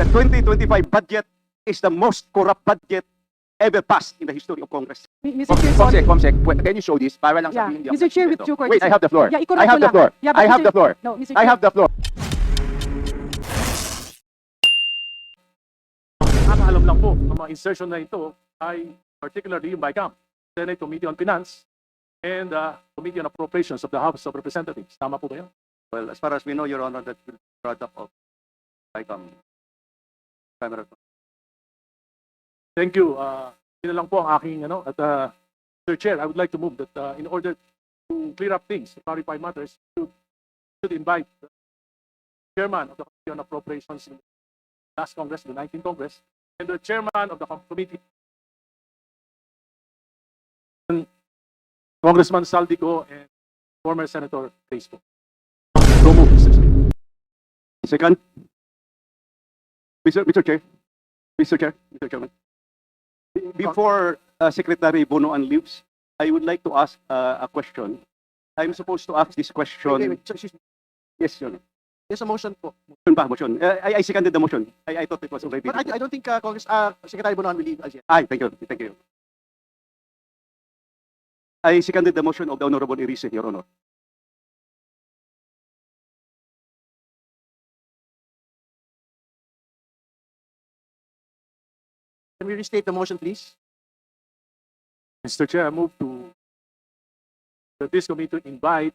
the 2025 budget is the most corrupt budget ever passed in the history of Congress. Mr. Chair. Comsec, Comsec, can you show this? Para lang Yeah, sabihin hindi Mr. Chair, with due Wait, I have the floor. Yeah, I have the floor. Yeah, I have the floor. No, Mr. I Chair. have the floor. Nakakaalam lang po ng mga insertion na ito ay particularly yung BICAM, Senate Committee on Finance, and uh, Committee on Appropriations of the House of Representatives. Tama po ba yun? Well, as far as we know, Your Honor, that will be product of ICOM. Camera. Thank you. Uh, yun lang po ang aking, ano, at uh, Sir Chair, I would like to move that uh, in order to clear up things, clarify matters, should, should invite the Chairman of the Committee on Appropriations in the last Congress, the 19th Congress, and the Chairman of the com- Committee, Congressman Saldico and former Senator Crespo. So move, Mr. Speaker. Second. Mr. Mr. Chair. Mr. Chair. Mr. Chairman. Be- Before uh, Secretary Bonoan leaves, I would like to ask uh, a question. I'm supposed to ask this question. Wait, wait, me. Yes, Your Honor. There's a motion po. Motion pa, motion. Uh, I, I seconded the motion. I, I thought it was already. But I, I don't think uh, Congress, uh, Secretary Bonan will leave as yet. Ay, thank you. Thank you. I seconded the motion of the Honorable Irise, Your Honor. Restate the motion, please? Mr. Chair, I move to that this committee invite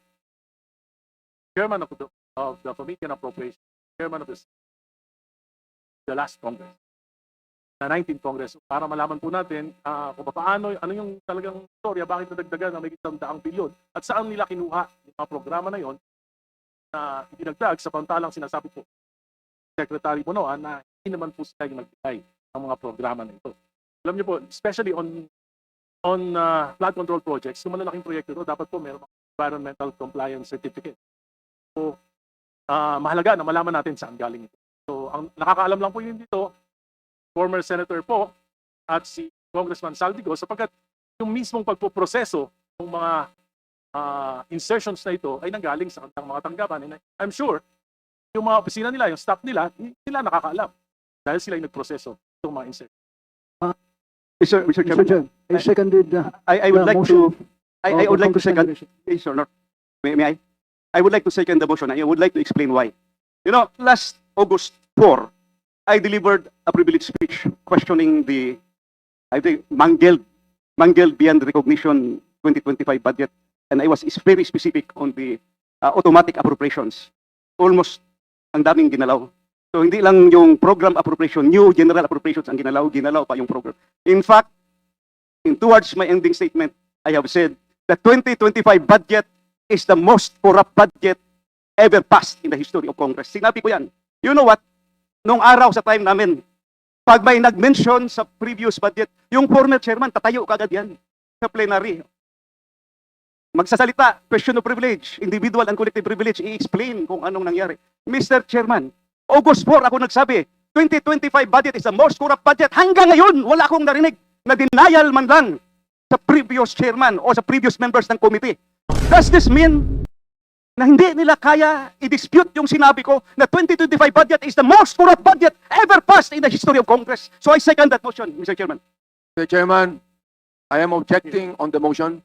chairman of the, of the Committee on Appropriations, chairman of the, the last Congress, na 19th Congress, para malaman po natin ah, kung paano, ano yung talagang storya, bakit nadagdagan ng may isang daang bilyon, at saan nila kinuha yung mga programa na yon na idinagdag sa pantalang sinasabi po Secretary Bonoan na hindi naman po sila yung nagbigay ng mga programa na ito. Alam niyo po, especially on on uh, flood control projects, yung malalaking proyekto ito, dapat po meron environmental compliance certificate. So, ah, mahalaga na malaman natin saan galing ito. So, ang nakakaalam lang po yun dito, former senator po at si Congressman Saldigo sapagkat yung mismong pagpoproseso ng mga ah, insertions na ito ay nanggaling sa kanilang mga tanggapan. And I'm sure yung mga opisina nila, yung staff nila, sila nakakaalam dahil sila yung nagproseso ng mga insertions. Mr. Mr. Mr. Chairman, Chair, I seconded uh, I, I would the like motion to, I, I of would like to Congressman second, Irisio. Yes, Your Honor. May, may I? I would like to second the motion. I would like to explain why. You know, last August 4, I delivered a privileged speech questioning the, I think, mangled, mangled beyond recognition 2025 budget. And I was is very specific on the uh, automatic appropriations. Almost ang daming ginalaw. So hindi lang yung program appropriation, new general appropriations ang ginalaw, ginalaw pa yung program. In fact, in towards my ending statement, I have said the 2025 budget is the most corrupt budget ever passed in the history of Congress. Sinabi ko yan. You know what? Nung araw sa time namin, pag may nag-mention sa previous budget, yung former chairman, tatayo kagad yan sa plenary. Magsasalita, question of privilege, individual and collective privilege, i-explain kung anong nangyari. Mr. Chairman, August 4 ako nagsabi, 2025 budget is the most corrupt budget. Hanggang ngayon, wala akong narinig na denial man lang sa previous chairman o sa previous members ng committee. Does this mean na hindi nila kaya i-dispute yung sinabi ko na 2025 budget is the most corrupt budget ever passed in the history of Congress? So I second that motion, Mr. Chairman. Mr. Chairman, I am objecting on the motion.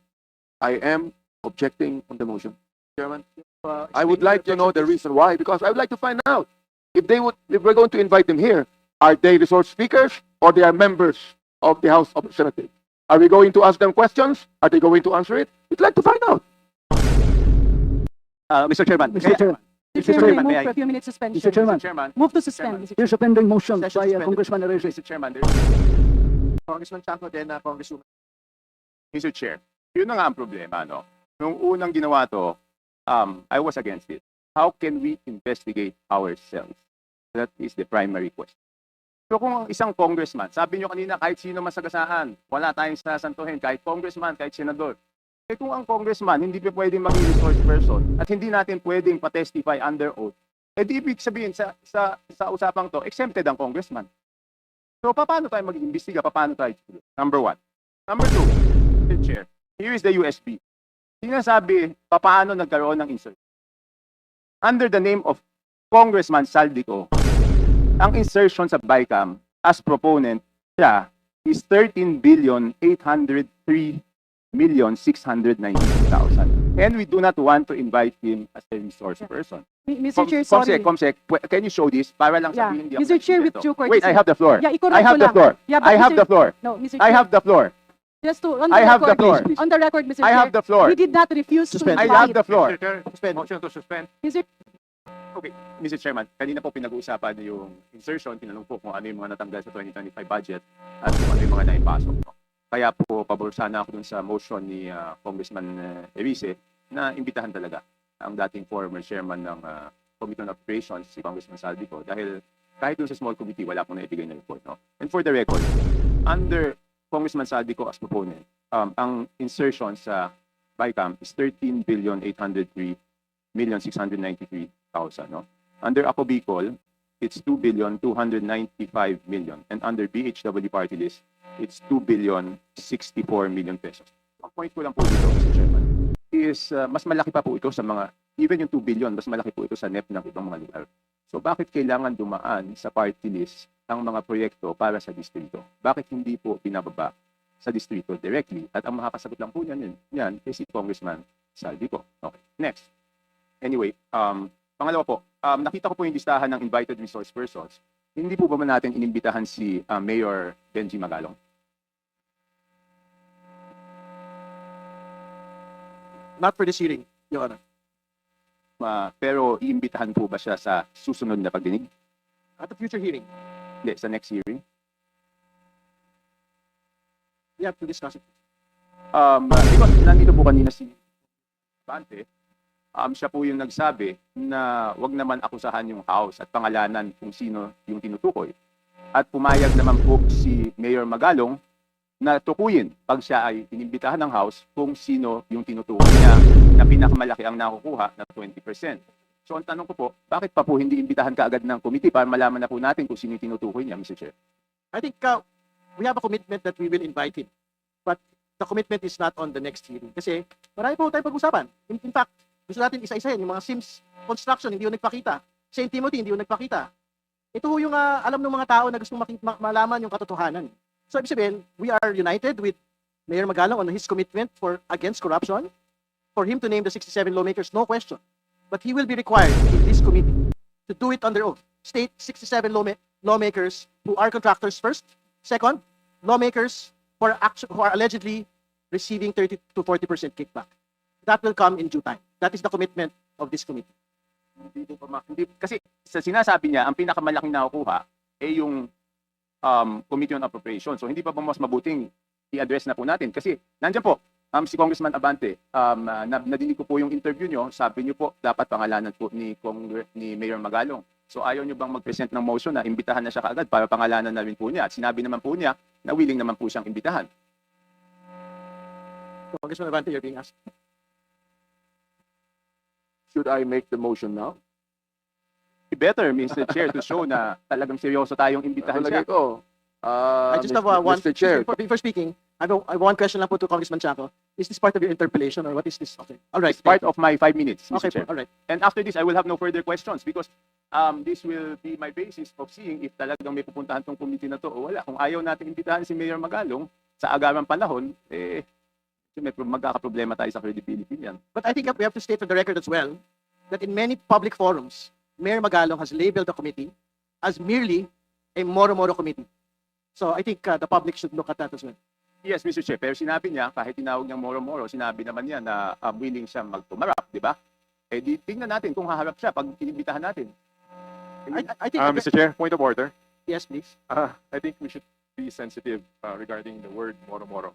I am objecting on the motion. Chairman, Uh, I would like to know the reason why, because I would like to find out if they would, if we're going to invite them here, are they resource speakers or they are members of the House of Representatives? Are we going to ask them questions? Are they going to answer it? We'd like to find out. Uh, Mr. Chairman. Mr. Chair, Mr. Mr. Chairman, Chairman, I may move for a few minutes suspension. Mr. Chairman, Chairman. Move to suspend, Mr. Chairman. there's a pending motion Session by uh, suspended. Congressman Irisio. Mr. Chairman, Congressman Chanco, then uh, Congresswoman. Mr. Chair, yun na nga ang problema, no? Nung unang ginawa to, um, I was against it. How can we investigate ourselves? That is the primary question. So kung ang isang congressman, sabi nyo kanina kahit sino masagasaan, wala tayong sasantuhin, kahit congressman, kahit senador. Eh kung ang congressman hindi pa pwedeng maging resource person at hindi natin pwedeng pa-testify under oath, eh di ibig sabihin sa, sa, sa usapang to, exempted ang congressman. So paano tayo mag-iimbestiga? Paano tayo? Number one. Number two, Mr. Chair, here is the USB. Sinasabi, paano nagkaroon ng insert? Under the name of Congressman Saldico, ang insertion sa BICAM as proponent siya is 13 billion 803 million 690,000. And we do not want to invite him as a resource person. Mi- Mr. Chair, Com- sorry. Comsec, Comsec, can you show this para lang Yeah. sabihin Mr. Chair, with due Wait, courtesy. I have the floor. Yeah, I have the lang. floor. Yeah, I have Mr. the floor. No, Mr. I Chair, have the floor. Just to, on the I have the floor. On the record, Mr. I Chair. have the floor. We did not refuse to Suspend. I invite. have the floor. Mr. Chair, Suspend. motion to suspend. Mr. Mr. Chairman, kanina po pinag-uusapan yung insertion, tinanong po kung ano yung mga natanggal sa 2025 budget at kung ano yung mga naipasok. No? Kaya po, pabor sana ako dun sa motion ni ah, Congressman uh, Erice na imbitahan talaga ang dating former chairman ng ah, Committee on Operations, si Congressman Saldico, dahil kahit dun sa small committee, wala pong naibigay na report. No? And for the record, under Congressman Saldico as proponent, um, ang insertion sa BICAM is 13 billion 803 million 693,000. No? Under Ako Bicol, it's 2 billion 295 million. And under BHW party list, it's 2 billion 64 million pesos. Ang point ko lang po dito, Mr. Chairman, is uh, mas malaki pa po ito sa mga, even yung 2 billion, mas malaki po ito sa NEP ng ibang mga lugar. So bakit kailangan dumaan sa party list ang mga proyekto para sa distrito? Bakit hindi po pinababa sa distrito directly? At ang makakasagot lang po yan, yan, is si Congressman Saldi po. Okay, next. Anyway, um, pangalawa po, um, nakita ko po yung listahan ng invited resource persons. Hindi po ba man natin inimbitahan si uh, Mayor Benji Magalong? Not for this hearing, Your Honor. Uh, pero iimbitahan po ba siya sa susunod na pagdinig? At the future hearing, Hindi, sa next hearing? we have to discuss it. Um, uh, because nandito po kanina si Bante, um, siya po yung nagsabi na wag naman akusahan yung house at pangalanan kung sino yung tinutukoy. At pumayag naman po si Mayor Magalong na tukuyin pag siya ay inimbitahan ng house kung sino yung tinutukoy niya na pinakamalaki ang nakukuha na 20%. So ang tanong ko po, bakit pa po hindi imbitahan kaagad ng committee para malaman na po natin kung sino yung tinutukoy niya, Mr. Chair? I think uh, we have a commitment that we will invite him. But the commitment is not on the next hearing. Kasi marami po tayong pag-usapan. In, in fact, gusto natin isa-isahin yung mga Sims construction, hindi yung nagpakita. St. Timothy, hindi yung nagpakita. Ito yung ah, alam ng mga tao na gusto maki- ma- malaman yung katotohanan. So, ibig sabihin, we are united with Mayor Magalong on his commitment for against corruption. For him to name the 67 lawmakers, no question. But he will be required in this committee to do it under oath. State 67 lawma- lawmakers who are contractors first. Second, lawmakers who are, who are allegedly receiving 30 to 40% kickback. That will come in due time. That is the commitment of this committee. Hindi hindi, kasi sa sinasabi niya, ang pinakamalaking nakukuha ay yung um, Committee on Appropriation. So hindi pa ba mas mabuting i-address na po natin? Kasi nandiyan po, um, si Congressman Abante, um, uh, na, nadinig ko po yung interview nyo, sabi niyo po, dapat pangalanan po ni, Congre- ni Mayor Magalong. So ayaw niyo bang mag-present ng motion na imbitahan na siya kaagad para pangalanan na rin po niya? At sinabi naman po niya na willing naman po siyang imbitahan. Congressman Avante, you're being asked. Should I make the motion now? Better, Mr. Chair, to show na talagang seryoso tayong imbitahan siya. Ko. Ah, I just Mr. have uh, one, Mr. Chair, Before, before speaking, I have, a, I have one question lang po to Congressman Chaco. Is this part of your interpellation or what is this? Okay. All right. It's part of my five minutes, Mr. Okay, Chair. po, all right. And after this, I will have no further questions because um, this will be my basis of seeing if talagang may pupuntahan tong committee na to o wala. Kung ayaw natin imbitahan si Mayor Magalong sa agarang panahon, eh, may pro- magkakaproblema tayo sa credibility niyan. But I think we have to state for the record as well that in many public forums, Mayor Magalong has labeled the committee as merely a Moro-Moro committee. So I think uh, the public should look at that as well. Yes, Mr. Chair, pero sinabi niya, kahit tinawag niyang moro-moro, sinabi naman niya na um, willing siya magtumarap, di ba? Eh di, tingnan natin kung haharap siya pag inimbitahan natin. I, I- I think, Uh, Mr. Chair, point of order. yes, please. Uh, I think we should be sensitive uh, regarding the word moro moro.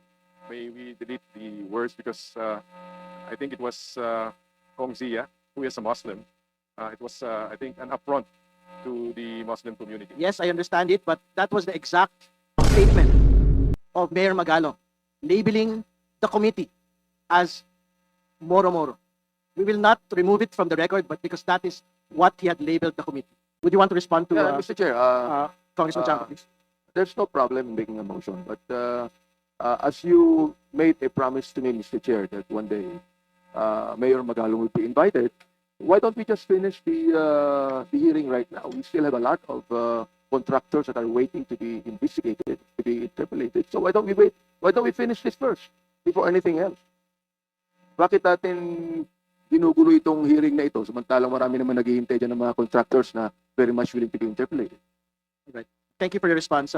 May we delete the words because uh, I think it was uh, Kong Zia, who is a Muslim. Uh, it was, uh, I think, an affront to the Muslim community. Yes, I understand it, but that was the exact statement of Mayor Magalong, labeling the committee as Moro-Moro. We will not remove it from the record, but because that is what he had labeled the committee. Would you want to respond to Yeah, uh, Mr. Chair, uh, uh, Congressman uh, Chanco, please? there's no problem in making a motion, but uh, uh, as you made a promise to me, Mr. Chair, that one day uh, Mayor Magalong will be invited, why don't we just finish the uh, the hearing right now? We still have a lot of uh, contractors that are waiting to be investigated, to be interpolated. So why don't we wait? Why don't we finish this first before anything else? Bakit natin ginugulo itong hearing na ito samantalang marami naman naghihintay dyan ng mga contractors na very much willing to be interpolated? Thank you for your response.